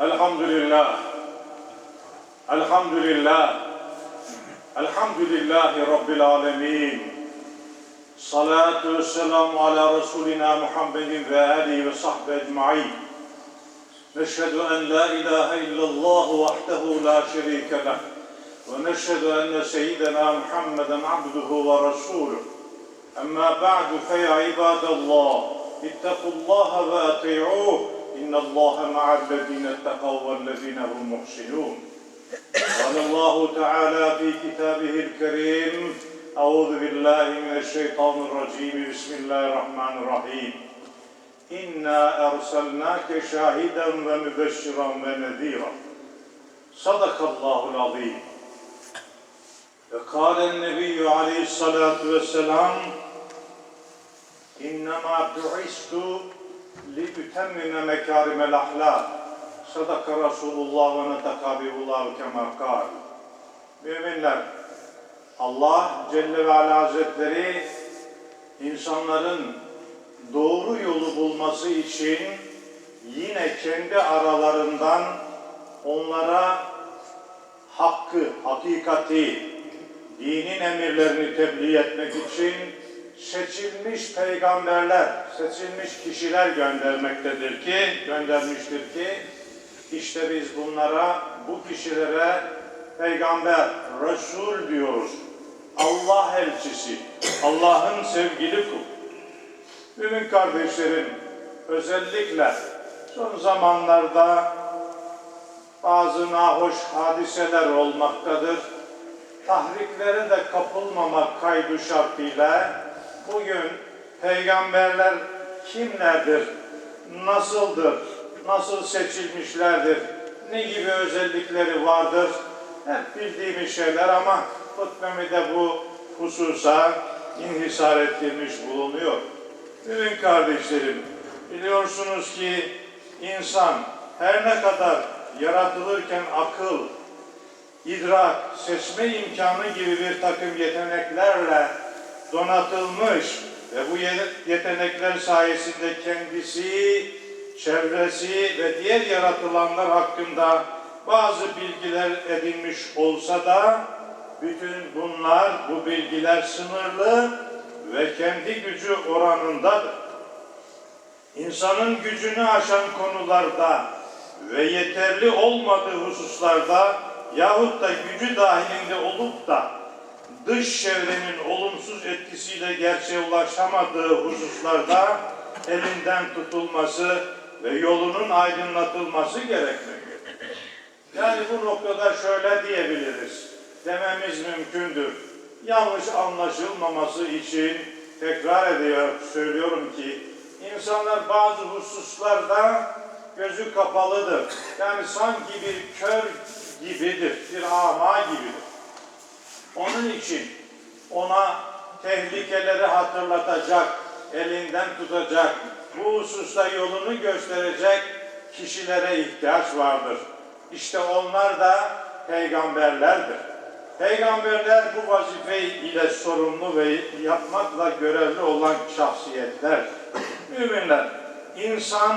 الحمد لله الحمد لله الحمد لله رب العالمين. صلاة والسلام على رسولنا محمد وآله وصحبه أجمعين. نشهد أن لا إله إلا الله وحده لا شريك له. ونشهد أن سيدنا محمدا عبده ورسوله. أما بعد فيا عباد الله اتقوا الله وأطيعوه. إن الله مع الذين اتقوا والذين هم محسنون. قال الله تعالى في كتابه الكريم أعوذ بالله من الشيطان الرجيم. بسم الله الرحمن الرحيم. إنا أرسلناك شاهدا ومبشرا ونذيرا. صدق الله العظيم. وقال النبي عليه الصلاة والسلام إنما بعثت لأتمم مكارم الأخلاق صدق رسول الله ونطق حبيب الله كما قال Müminler, Allah Celle ve Ala Hazretleri insanların doğru yolu bulması için yine kendi aralarından onlara hakkı, hakikati, dinin emirlerini tebliğ etmek için seçilmiş peygamberler, seçilmiş kişiler göndermektedir ki, göndermiştir ki, işte biz bunlara, bu kişilere peygamber, Resul diyoruz. Allah elçisi, Allah'ın sevgili kul. Mümin kardeşlerim, özellikle son zamanlarda bazı nahoş hadiseler olmaktadır. Tahriklere de kapılmamak kaydı şartıyla bugün peygamberler kimlerdir, nasıldır, nasıl seçilmişlerdir, ne gibi özellikleri vardır? Hep bildiğimiz şeyler ama hutbemi de bu hususa inhisar ettirmiş bulunuyor. Mümin kardeşlerim, biliyorsunuz ki insan her ne kadar yaratılırken akıl, idrak, seçme imkanı gibi bir takım yeteneklerle donatılmış ve bu yetenekler sayesinde kendisi, çevresi ve diğer yaratılanlar hakkında bazı bilgiler edinmiş olsa da bütün bunlar, bu bilgiler sınırlı ve kendi gücü oranındadır. İnsanın gücünü aşan konularda ve yeterli olmadığı hususlarda yahut da gücü dahilinde olup da dış çevrenin olumsuz etkisiyle gerçeğe ulaşamadığı hususlarda elinden tutulması ve yolunun aydınlatılması gerekmektedir. Yani bu noktada şöyle diyebiliriz, dememiz mümkündür. Yanlış anlaşılmaması için tekrar ediyor, söylüyorum ki insanlar bazı hususlarda gözü kapalıdır. Yani sanki bir kör gibidir, bir ama gibidir. Onun için ona tehlikeleri hatırlatacak, elinden tutacak, bu hususta yolunu gösterecek kişilere ihtiyaç vardır. İşte onlar da peygamberlerdir. Peygamberler bu vazife ile sorumlu ve yapmakla görevli olan şahsiyetler. Müminler, insan,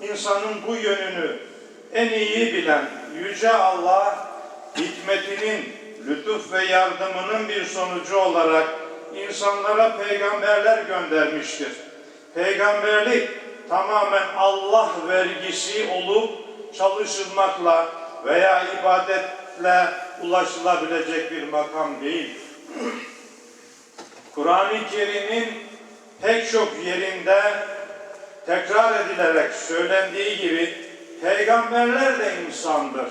insanın bu yönünü en iyi bilen Yüce Allah, hikmetinin, lütuf ve yardımının bir sonucu olarak insanlara peygamberler göndermiştir. Peygamberlik tamamen Allah vergisi olup çalışılmakla veya ibadetle ulaşılabilecek bir makam değil. Kur'an-ı Kerim'in pek çok yerinde tekrar edilerek söylendiği gibi peygamberler de insandır.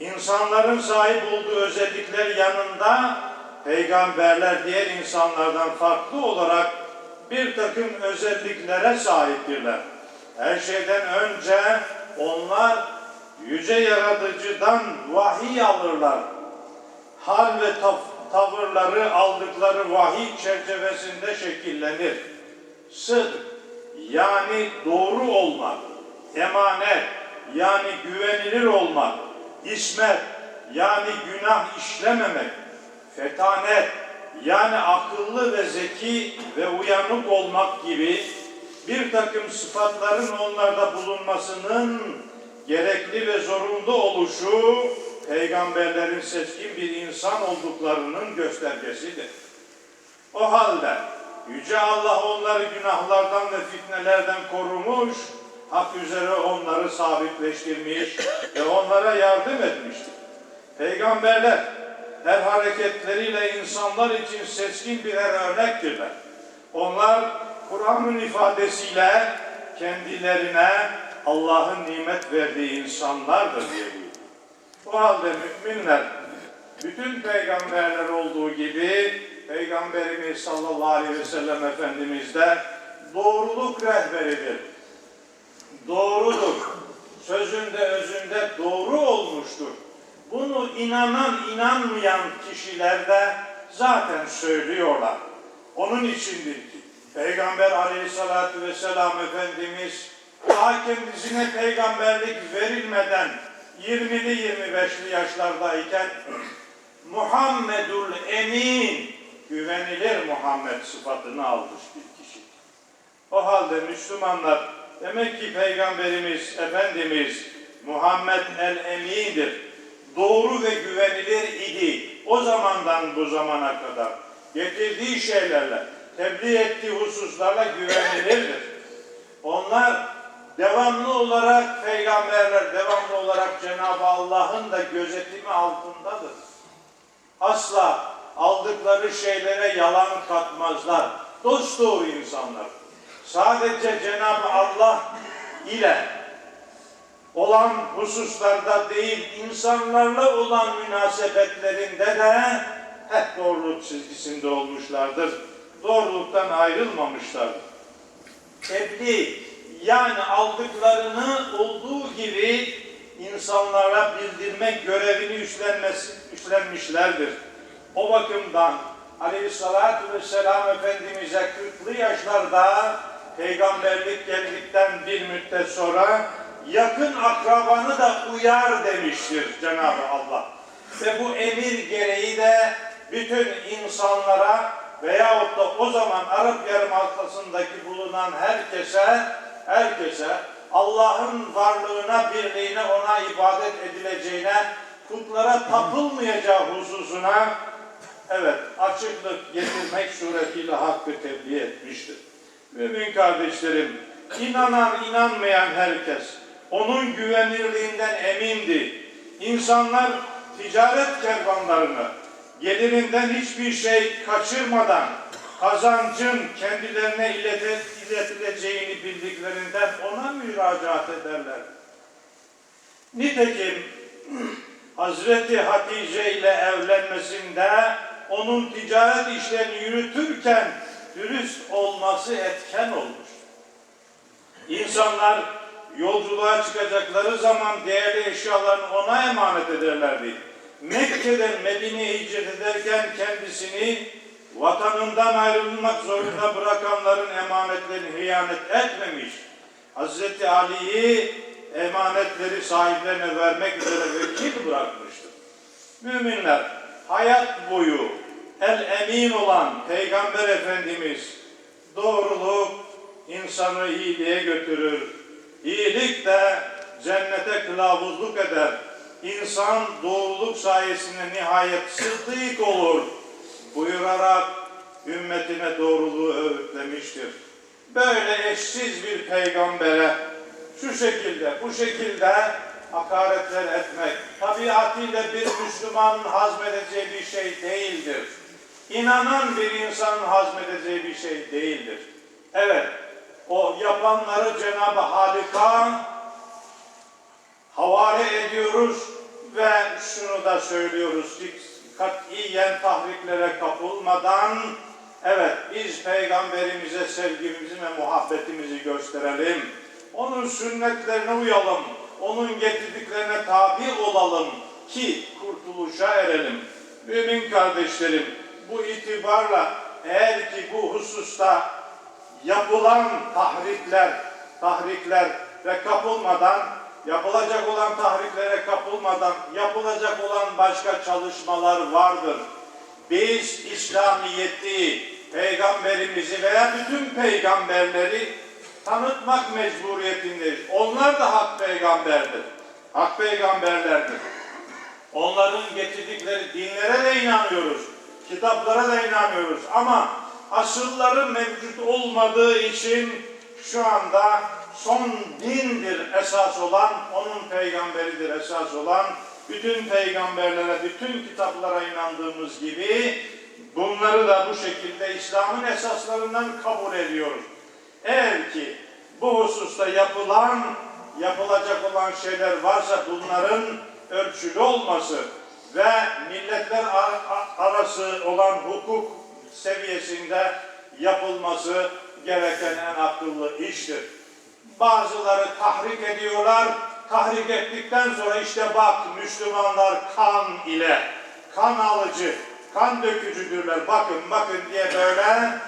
İnsanların sahip olduğu özellikler yanında peygamberler diğer insanlardan farklı olarak bir takım özelliklere sahiptirler. Her şeyden önce onlar yüce yaratıcıdan vahiy alırlar. Hal ve tav- tavırları aldıkları vahiy çerçevesinde şekillenir. Sıdk yani doğru olmak, emanet yani güvenilir olmak, İsmet yani günah işlememek, fetanet yani akıllı ve zeki ve uyanık olmak gibi bir takım sıfatların onlarda bulunmasının gerekli ve zorunlu oluşu peygamberlerin seçkin bir insan olduklarının göstergesidir. O halde Yüce Allah onları günahlardan ve fitnelerden korumuş, hak üzere onları sabitleştirmiş ve onlara yardım etmiştir. Peygamberler her hareketleriyle insanlar için seçkin birer örnektirler. Onlar Kur'an'ın ifadesiyle kendilerine Allah'ın nimet verdiği insanlardır buyuruyor. O halde müminler bütün peygamberler olduğu gibi Peygamberimiz sallallahu aleyhi ve sellem Efendimiz de doğruluk rehberidir. Doğrudur. Sözünde özünde doğru olmuştur. Bunu inanan inanmayan kişiler de zaten söylüyorlar. Onun içindir ki Peygamber aleyhissalatü vesselam Efendimiz daha kendisine peygamberlik verilmeden 20'li 25'li yaşlardayken Muhammedul Emin güvenilir Muhammed sıfatını almış bir kişi. O halde Müslümanlar demek ki Peygamberimiz Efendimiz Muhammed el Emin'dir. Doğru ve güvenilir idi. O zamandan bu zamana kadar getirdiği şeylerle, tebliğ ettiği hususlarla güvenilirdir. Onlar devamlı olarak peygamberler, devamlı olarak Cenab-ı Allah'ın da gözetimi altındadır. Asla aldıkları şeylere yalan katmazlar. Dost doğru insanlar. Sadece Cenab-ı Allah ile olan hususlarda değil, insanlarla olan münasebetlerinde de hep doğruluk çizgisinde olmuşlardır. Doğruluktan ayrılmamışlardır. Tebliğ yani aldıklarını olduğu gibi insanlara bildirmek görevini üstlenmesi, üstlenmişlerdir. O bakımdan Aleyhisselatü Vesselam Efendimiz'e 40'lı yaşlarda peygamberlik geldikten bir müddet sonra yakın akrabanı da uyar demiştir Cenab-ı Allah. Ve bu emir gereği de bütün insanlara veyahut da o zaman Arap Yarımadası'ndaki bulunan herkese, herkese Allah'ın varlığına, birliğine, ona ibadet edileceğine, putlara tapılmayacağı hususuna evet açıklık getirmek suretiyle hakkı tebliğ etmiştir. Mümin kardeşlerim, inanan inanmayan herkes onun güvenilirliğinden emindi. İnsanlar ticaret kervanlarını gelirinden hiçbir şey kaçırmadan kazancın kendilerine iletileceğini bildiklerinden ona müracaat ederler. Nitekim Hazreti Hatice ile evlenmesinde onun ticaret işlerini yürütürken dürüst olması etken olmuş. İnsanlar yolculuğa çıkacakları zaman değerli eşyalarını ona emanet ederlerdi. Mekke'den Medine'ye hicret ederken kendisini vatanından ayrılmak zorunda bırakanların emanetlerini hıyanet etmemiş. Hazreti Ali'yi emanetleri sahiplerine vermek üzere vekil bırakmıştır. Müminler hayat boyu el emin olan Peygamber Efendimiz doğruluk insanı iyiliğe götürür. İyilik de cennete kılavuzluk eder. İnsan doğruluk sayesinde nihayet sıddık olur buyurarak ümmetine doğruluğu öğütlemiştir. Böyle eşsiz bir peygambere şu şekilde, bu şekilde hakaretler etmek tabiatıyla bir Müslümanın hazmedeceği bir şey değildir. İnanan bir insanın hazmedeceği bir şey değildir. Evet, o yapanları Cenab-ı Halik'a havale ediyoruz ve şunu da söylüyoruz ki katiyen tahriklere kapılmadan evet biz peygamberimize sevgimizi ve muhabbetimizi gösterelim. Onun sünnetlerine uyalım. Onun getirdiklerine tabi olalım ki kurtuluşa erelim. Mümin kardeşlerim bu itibarla eğer ki bu hususta yapılan tahrikler, tahrikler ve kapılmadan, yapılacak olan tahriklere kapılmadan, yapılacak olan başka çalışmalar vardır. Biz İslamiyet'i, peygamberimizi veya bütün peygamberleri tanıtmak mecburiyetindeyiz. Onlar da hak peygamberdir. hak peygamberlerdir. Onların getirdikleri dinlere de inanıyoruz. Kitaplara da inanıyoruz. Ama asılları mevcut olmadığı için şu anda son dindir esas olan, onun peygamberidir esas olan, bütün peygamberlere, bütün kitaplara inandığımız gibi bunları da bu şekilde İslam'ın esaslarından kabul ediyoruz. Eğer ki bu hususta yapılan, yapılacak olan şeyler varsa bunların ölçülü olması ve milletler arası olan hukuk seviyesinde yapılması gereken en akıllı iştir. Bazıları tahrik ediyorlar. Tahrik ettikten sonra işte bak Müslümanlar kan ile, kan alıcı, kan dökücüdürler. Bakın bakın diye böyle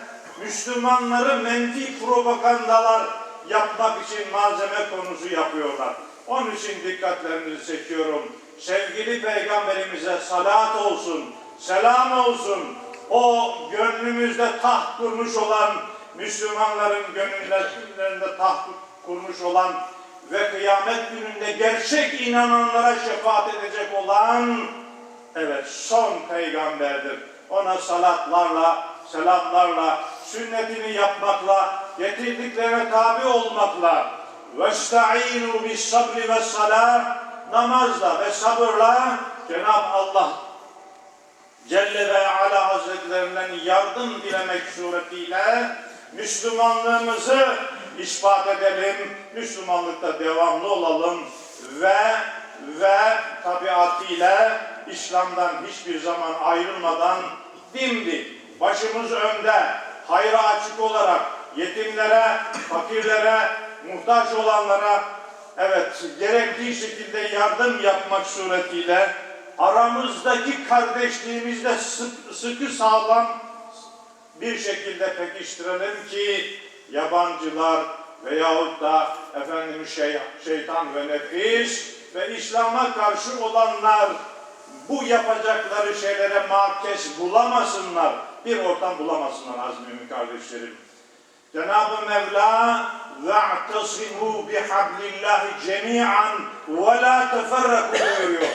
Müslümanları menfi propagandalar yapmak için malzeme konusu yapıyorlar. Onun için dikkatlerinizi çekiyorum Sevgili Peygamberimize salat olsun, selam olsun. O gönlümüzde taht kurmuş olan Müslümanların gönüllerinde taht kurmuş olan ve kıyamet gününde gerçek inananlara şefaat edecek olan evet son peygamberdir. Ona salatlarla, selamlarla, sünnetini yapmakla, getirdiklerine tabi olmakla وَاسْتَعِينُوا بِالصَّبْرِ وَالصَّلَاةِ Namazla ve sabırla Cenab-ı Allah Celle ve Ala Hazretlerinden yardım dilemek suretiyle Müslümanlığımızı ispat edelim, Müslümanlıkta devamlı olalım ve ve tabiatıyla İslam'dan hiçbir zaman ayrılmadan dimdik, başımız önde, hayra açık olarak yetimlere, fakirlere, muhtaç olanlara evet gerektiği şekilde yardım yapmak suretiyle aramızdaki kardeşliğimizde sık, sıkı sağlam bir şekilde pekiştirelim ki yabancılar veyahut da efendim şey, şeytan ve nefis ve İslam'a karşı olanlar bu yapacakları şeylere makes bulamasınlar. Bir ortam bulamasınlar azmimi kardeşlerim. Cenab-ı Mevla وَاَعْتَصِمُوا بِحَبْلِ اللّٰهِ جَمِيعًا وَلَا تَفَرَّقُوا buyuruyor.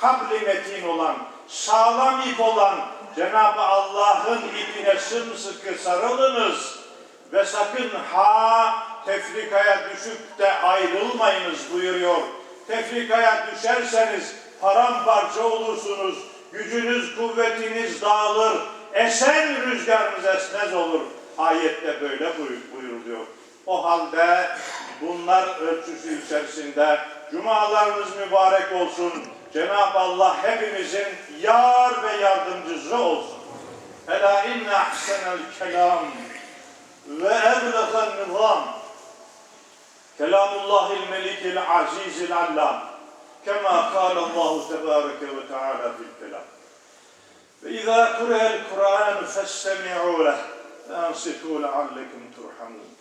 Habli metin olan, sağlam ip olan Cenab-ı Allah'ın ipine sımsıkı sarılınız ve sakın ha tefrikaya düşüp de ayrılmayınız buyuruyor. Tefrikaya düşerseniz paramparça olursunuz, gücünüz, kuvvetiniz dağılır, esen rüzgarınız esmez olur. Ayette böyle buyur- buyuruluyor. O halde bunlar ölçüsü içerisinde cumalarınız mübarek olsun. Cenab-ı Allah hepimizin yar ve yardımcısı olsun. Ela inne ahsenel kelam ve eblefen nizam. Kelamullahil melikil azizil allam. Kema kâle Allahu tebâreke ve teâlâ fil kelam. Ve izâ kurehel Kur'an festemi'û leh. Ve ansitû leallekum turhamûn.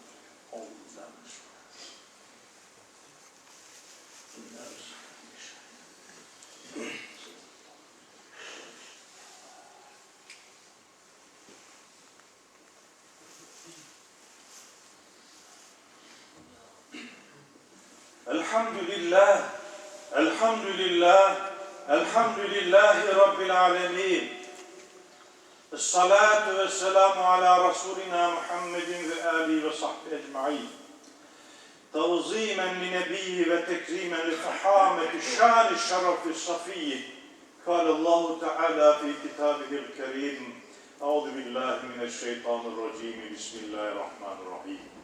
Elhamdülillah, elhamdülillah, elhamdülillahi rabbil alemin. Esselatu ve selamu ala Resulina Muhammedin ve Ali ve sahbihi ecma'in. Tevzimen li nebiyyi ve tekrimen li fehameti şan-ı şerefi safiyyi. Kale Allahu Teala fi kitabihil kerim. Euzu billahi mineşşeytanirracim. Bismillahirrahmanirrahim.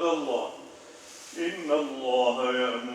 عباد الله إن الله يأمر